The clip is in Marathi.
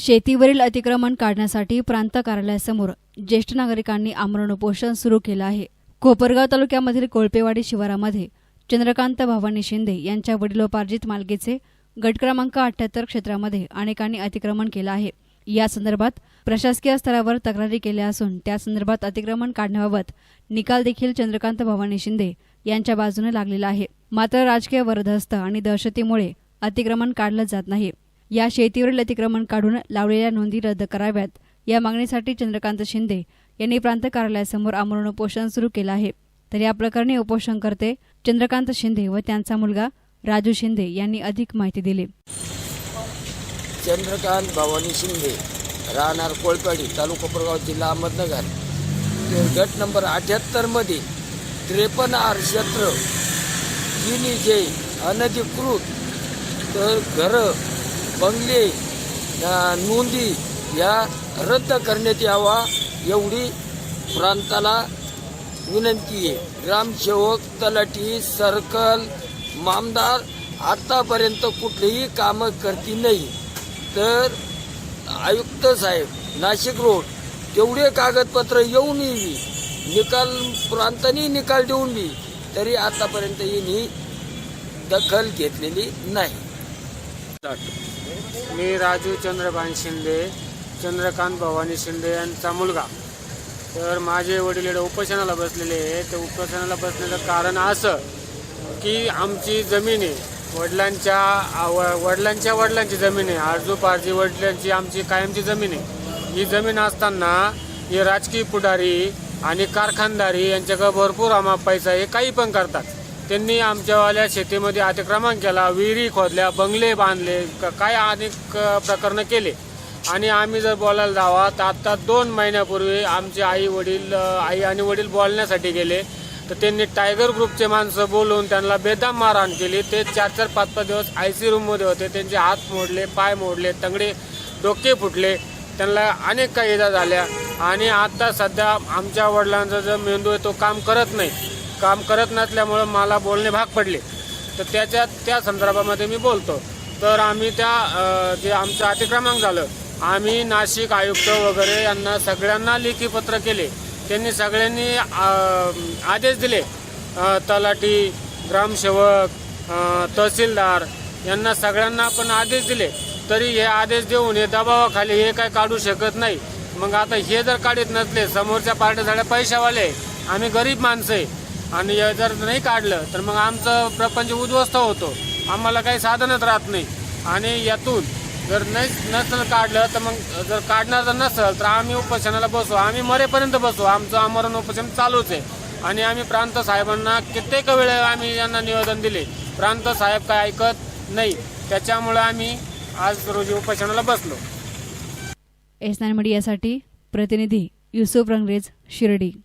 शेतीवरील अतिक्रमण काढण्यासाठी प्रांत कार्यालयासमोर ज्येष्ठ नागरिकांनी आमरण उपोषण सुरू केलं आहे. कोपरगाव तालुक्यामधील कोळपेवाडी शिवारामध्ये चंद्रकांत भवानी शिंदे यांच्या वडिलोपार्जित मालकीचे गट क्रमांक अठ्याहत्तर क्षेत्रामध्ये अनेकांनी अतिक्रमण केलं आहे. या संदर्भात प्रशासकीय स्तरावर तक्रारी केल्या असून त्या संदर्भात अतिक्रमण काढण्याबाबत निकाल देखील चंद्रकांत भवानी शिंदे यांच्या बाजूने लागलेला आहे. मात्र राजकीय वरदहस्त आणि दहशतीमुळे अतिक्रमण काढलं जात नाही. या शेतीवरील अतिक्रमण काढून लावलेल्या नोंदी रद्द कराव्यात. या मागणीसाठी चंद्रकांत शिंदे यांनी प्रांत कार्यालयासमोर आमरण उपोषण सुरू केलं आहे. तर या प्रकरणी उपोषणकर्ते चंद्रकांत शिंदे व त्यांचा मुलगा राजू शिंदे यांनी अधिक माहिती दिली. चंद्रकांत भवानी शिंदे राहणार कोळपाडी तालुका प्रगाव जिल्हा अहमदनगर. गट नंबर अठ्याहत्तरमध्ये त्रेपन्न आर क्षेत्र जिनी जे अनधिकृत तर घरं बंगले नोंदी या रद्द करण्यात यावा एवढी प्रांताला विनंती आहे. ग्रामसेवक तलाठी सर्कल मामदार आतापर्यंत कुठलीही कामं करती नाही. तर आयुक्त साहेब नाशिक रोड तेवढे कागदपत्र येऊन येवी. निकाल प्रांतानी निकाल देऊन बी तरी आतापर्यंत यांनी दखल घेतलेली नाही. मी राजू चंद्रकांत शिंदे चंद्रकांत भवानी शिंदे यांचा मुलगा. तर माझे वडील इकडे उपोषणाला बसलेले आहे तर उपोषणाला बसण्याचं कारण असं की आमची जमीन आहे. वडिलांच्या आव- वडिलांच्या वडिलांची जमीन आहे. आरजू पारजी वडिलांची आमची कायमची जमीन आहे. ही जमीन असताना हे राजकीय पुढारी आणि कारखानदारी यांच्याकडे भरपूर आम्हा पैसा आहे काही पण करतात. त्यांनी आमच्यावाल्या शेतीमध्ये अतिक्रमण केला विहिरी खोदल्या बंगले बांधले काय अनेक प्रकरणं केले. आणि आम्ही जर बोलायला जावा तर आत्ता दोन महिन्यापूर्वी आमचे आई वडील आई आणि वडील बोलण्यासाठी गेले. तर त्यांनी टायगर ग्रुपचे माणसं बोलवून त्यांना बेदाम मारहाण केली. ते चार चार पाच पाच दिवस आय सी रूममध्ये होते. त्यांचे हात मोडले पाय मोडले तंगडे डोके फुटले. त्यांना अनेक काही इजा झाल्या. आणि आत्ता सध्या आमच्या वडिलांचा जो मेंदू आहे तो काम करत नाही. काम करत नसल्यामुळं मला बोलणे भाग पडले. तर त्याच्या त्या संदर्भामध्ये मी बोलतो. तर आम्ही त्या जे आमचं अतिक्रमण झालं आम्ही नाशिक आयुक्त वगैरे यांना सगळ्यांना लेखी पत्र केले. त्यांनी सगळ्यांनी आदेश दिले. तलाठी ग्रामसेवक तहसीलदार यांना सगळ्यांना आपण आदेश दिले. तरी हे आदेश देऊन हे दबावाखाली हे काय काढू शकत नाही. मग आता हे जर काढत नसले समोरच्या पार्ट्या झाल्या पैशावाले आम्ही गरीब माणसं आहे. आणि जर नाही काढलं तर मग आमचं प्रपंच उद्ध्वस्त होतो. आम्हाला काही साधनच राहत नाही. आणि यातून जर नाही नसेल काढलं तर मग जर काढणार जर नसेल तर आम्ही उपोषणाला बसू. आम्ही मरेपर्यंत बसू. आमचं आमरण उपोषण चालूच आहे. आणि आम्ही प्रांत साहेबांना कित्येक वेळा आम्ही यांना निवेदन दिले. प्रांत साहेब काय ऐकत नाही. त्याच्यामुळे आम्ही आज रोजी उपोषणाला बसलो. एस नाईन मीडियासाठी प्रतिनिधी युसुफ रंगरेज शिर्डी.